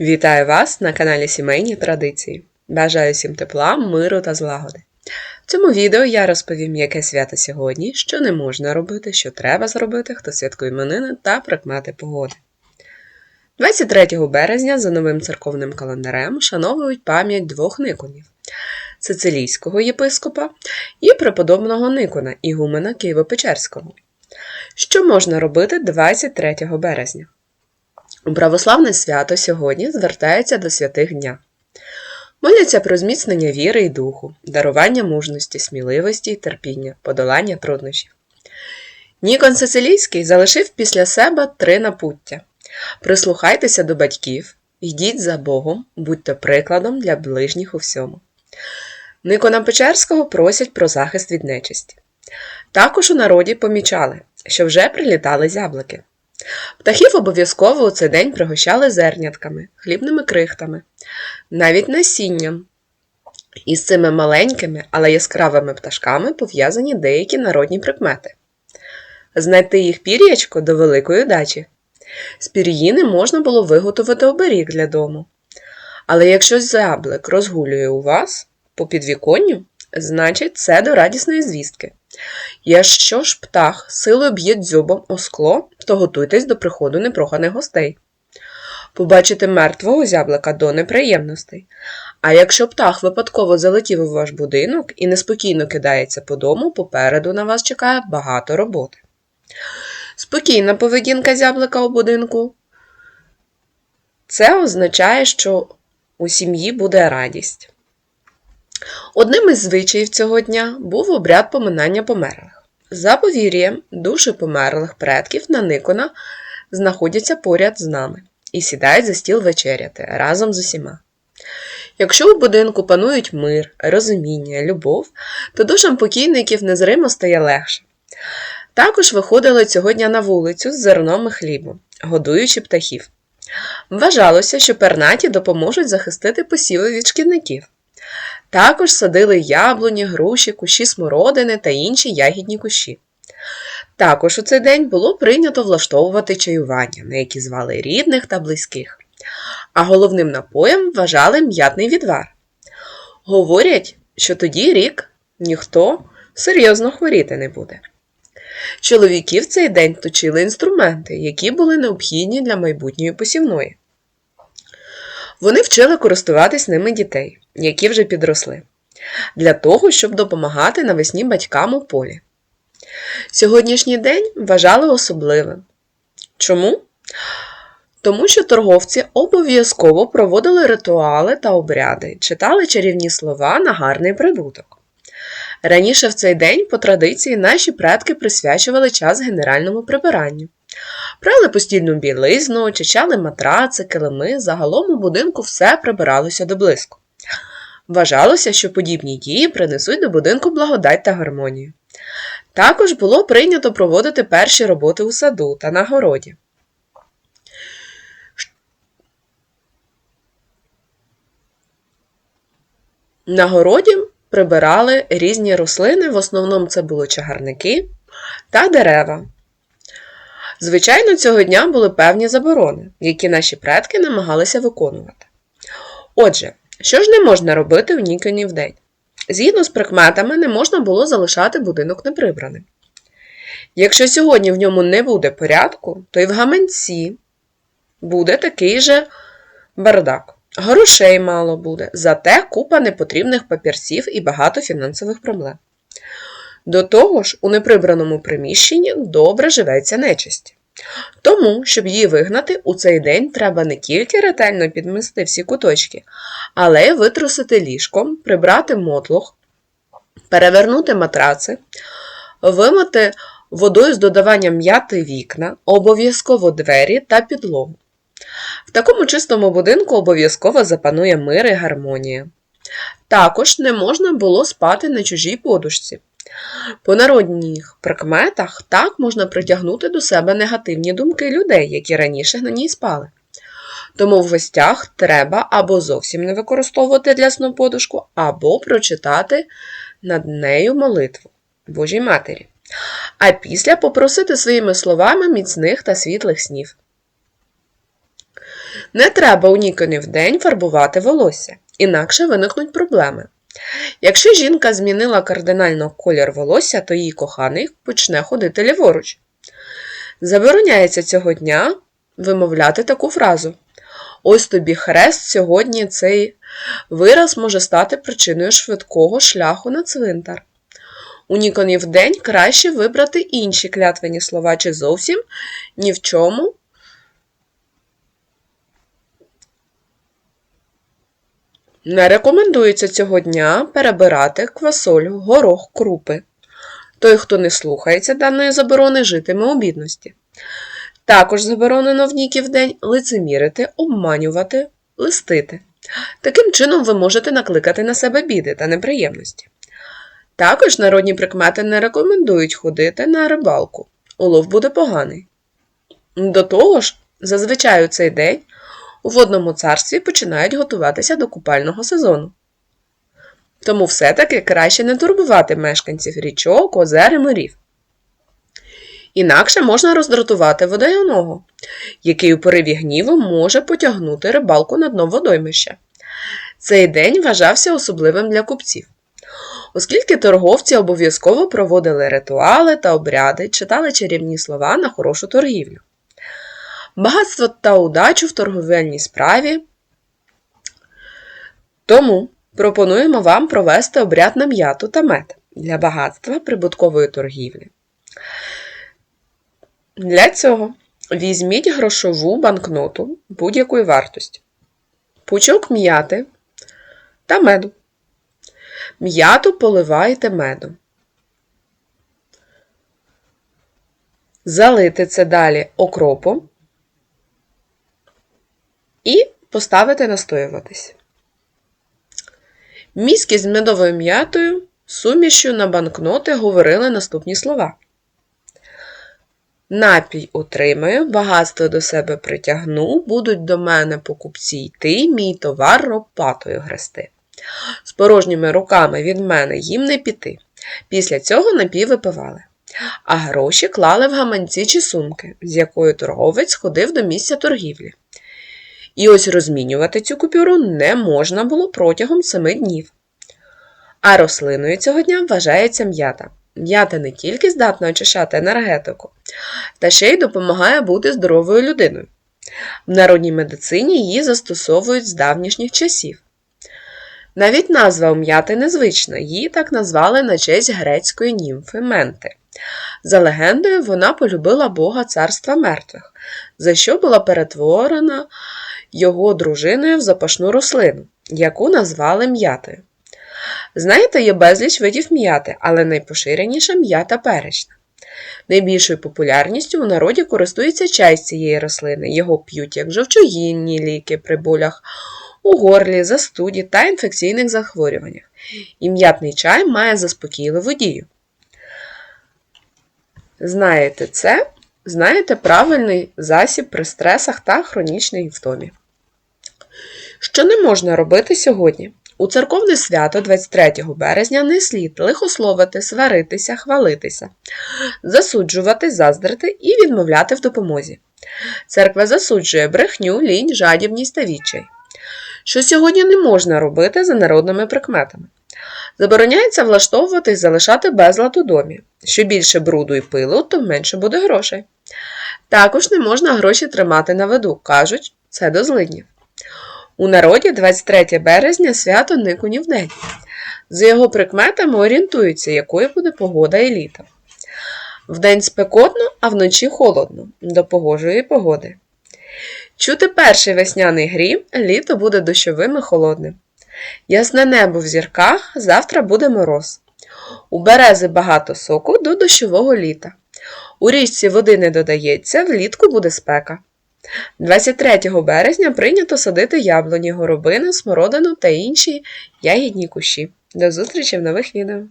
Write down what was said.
Вітаю вас на каналі Сімейні Традиції. Бажаю всім тепла, миру та злагоди. В цьому відео я розповім, яке свято сьогодні, що не можна робити, що треба зробити, хто святкує іменини та прикмети погоди. 23 березня за новим церковним календарем вшановують пам'ять двох никонів Сицилійського єпископа і преподобного Никона, ігумена Києво-Печерського. Що можна робити 23 березня? Православне свято сьогодні звертаються до святих дня. Моляться про зміцнення віри і духу, дарування мужності, сміливості й терпіння, подолання труднощів. Нікон Сицилійський залишив після себе три напуття: прислухайтеся до батьків, йдіть за Богом, будьте прикладом для ближніх у всьому. Никона Печерського просять про захист від нечисті. Також у народі помічали, що вже прилітали зяблики. Птахів обов'язково у цей день пригощали зернятками, хлібними крихтами, навіть насінням. Із цими маленькими, але яскравими пташками пов'язані деякі народні прикмети. Знайти їх пір'ячко до великої удачі. З пір'їни можна було виготовити оберіг для дому. Але якщо зяблик розгулює у вас по підвіконню, значить це до радісної звістки. Якщо ж птах силою б'є дзьобом о скло, то готуйтесь до приходу непроханих гостей. Побачите мертвого зяблика до неприємностей. А якщо птах випадково залетів у ваш будинок і неспокійно кидається по дому, попереду на вас чекає багато роботи. Спокійна поведінка зяблика у будинку. Це означає, що у сім'ї буде радість. Одним із звичаїв цього дня був обряд поминання померлих. За повір'ям, душі померлих предків на Никона знаходяться поряд з нами і сідають за стіл вечеряти разом з усіма. Якщо у будинку панують мир, розуміння, любов, то душам покійників незримо стає легше. Також виходили цього дня на вулицю з зерном і хлібом, годуючи птахів. Вважалося, що пернаті допоможуть захистити посіви від шкідників. Також садили яблуні, груші, кущі смородини та інші ягідні кущі. Також у цей день було прийнято влаштовувати чаювання, на які звали рідних та близьких, а головним напоєм вважали м'ятний відвар. Говорять, що тоді рік ніхто серйозно хворіти не буде. Чоловіки в цей день точили інструменти, які були необхідні для майбутньої посівної. Вони вчили користуватись ними дітей, які вже підросли, для того, щоб допомагати навесні батькам у полі. Сьогоднішній день вважали особливим. Чому? Тому що торговці обов'язково проводили ритуали та обряди, читали чарівні слова на гарний прибуток. Раніше в цей день, по традиції, наші предки присвячували час генеральному прибиранню. Прали постільну білизну, чищали матраци, килими, загалом у будинку все прибиралося до блиску. Вважалося, що подібні дії принесуть до будинку благодать та гармонію. Також було прийнято проводити перші роботи у саду та на городі. На городі прибирали різні рослини, в основному це були чагарники та дерева. Звичайно, цього дня були певні заборони, які наші предки намагалися виконувати. Отже, що ж не можна робити в Ніконів день? Згідно з прикметами, не можна було залишати будинок неприбраним. Якщо сьогодні в ньому не буде порядку, то і в гаманці буде такий же бардак. Грошей мало буде, зате купа непотрібних папірців і багато фінансових проблем. До того ж, у неприбраному приміщенні добре живеться нечисті. Тому, щоб її вигнати, у цей день треба не тільки ретельно підмести всі куточки, але й витрусити ліжком, прибрати мотлох, перевернути матраци, вимити водою з додаванням м'яти вікна, обов'язково двері та підлогу. В такому чистому будинку обов'язково запанує мир і гармонія. Також не можна було спати на чужій подушці. По народних прикметах так можна притягнути до себе негативні думки людей, які раніше на ній спали. Тому в гостях треба або зовсім не використовувати для сну подушку, або прочитати над нею молитву Божій Матері, а після попросити своїми словами міцних та світлих снів. Не треба у ніконі в день фарбувати волосся, інакше виникнуть проблеми. Якщо жінка змінила кардинально колір волосся, то її коханий почне ходити ліворуч. Забороняється цього дня вимовляти таку фразу. Ось тобі хрест сьогодні цей вираз може стати причиною швидкого шляху на цвинтар. У Ніконів день краще вибрати інші клятвені слова чи зовсім ні в чому. Не рекомендується цього дня перебирати квасоль, горох, крупи. Той, хто не слухається даної заборони, житиме у бідності. Також заборонено в Ніків день лицемірити, обманювати, листити. Таким чином ви можете накликати на себе біди та неприємності. Також народні прикмети не рекомендують ходити на рибалку. Улов буде поганий. До того ж, зазвичай у цей день у водному царстві починають готуватися до купального сезону. Тому все-таки краще не турбувати мешканців річок, озер і морів. Інакше можна роздратувати водойного, який у пориві гніву може потягнути рибалку на дно водоймища. Цей день вважався особливим для купців, оскільки торговці обов'язково проводили ритуали та обряди, читали чарівні слова на хорошу торгівлю. Багатство та удачу в торговельній справі. Тому пропонуємо вам провести обряд на м'яту та мед для багатства прибуткової торгівлі. Для цього візьміть грошову банкноту будь-якої вартості, пучок м'яти та меду. М'яту поливайте медом. Залити це далі окропом і поставити настоюватись. Мізки з медовою м'ятою сумішю на банкноти говорили наступні слова. Напій утримаю, багатство до себе притягну, будуть до мене покупці йти, мій товар ропатою грести. З порожніми руками від мене їм не піти. Після цього напій випивали. А гроші клали в гаманці чи сумки, з якою торговець ходив до місця торгівлі. І ось розмінювати цю купюру не можна було протягом семи днів. А рослиною цього дня вважається м'ята. М'ята не тільки здатна очищати енергетику, та ще й допомагає бути здоровою людиною. В народній медицині її застосовують з давнішніх часів. Навіть назва м'яти незвична, її так назвали на честь грецької німфи Менти. За легендою, вона полюбила Бога царства мертвих, за що була перетворена його дружиною в запашну рослину, яку назвали м'ятою. Знаєте, є безліч видів м'яти, але найпоширеніша м'ята перечна. Найбільшою популярністю у народі користується чай з цієї рослини. Його п'ють як жовчогінні ліки при болях у горлі, застуді та інфекційних захворюваннях. І м'ятний чай має заспокійливу дію. Знаєте це? Знаєте правильний засіб при стресах та хронічній втомі. Що не можна робити сьогодні? У церковне свято 23 березня не слід лихословити, сваритися, хвалитися, засуджувати, заздрити і відмовляти в допомозі. Церква засуджує брехню, лінь, жадібність та відчай. Що сьогодні не можна робити за народними прикметами. Забороняється влаштовувати і залишати безлад у домі. Що більше бруду і пилу, то менше буде грошей. Також не можна гроші тримати на виду, кажуть, це до злиднів. У народі 23 березня свято Никунів день. За його прикметами орієнтуються, якою буде погода і літо. Вдень спекотно, а вночі холодно, до погожої погоди. Чути перший весняний грім, літо буде дощовим і холодним. Ясне небо в зірках, завтра буде мороз. У берези багато соку до дощового літа. У річці води не додається, влітку буде спека. 23 березня прийнято садити яблуні, горобини, смородину та інші ягідні кущі. До зустрічі в нових відео!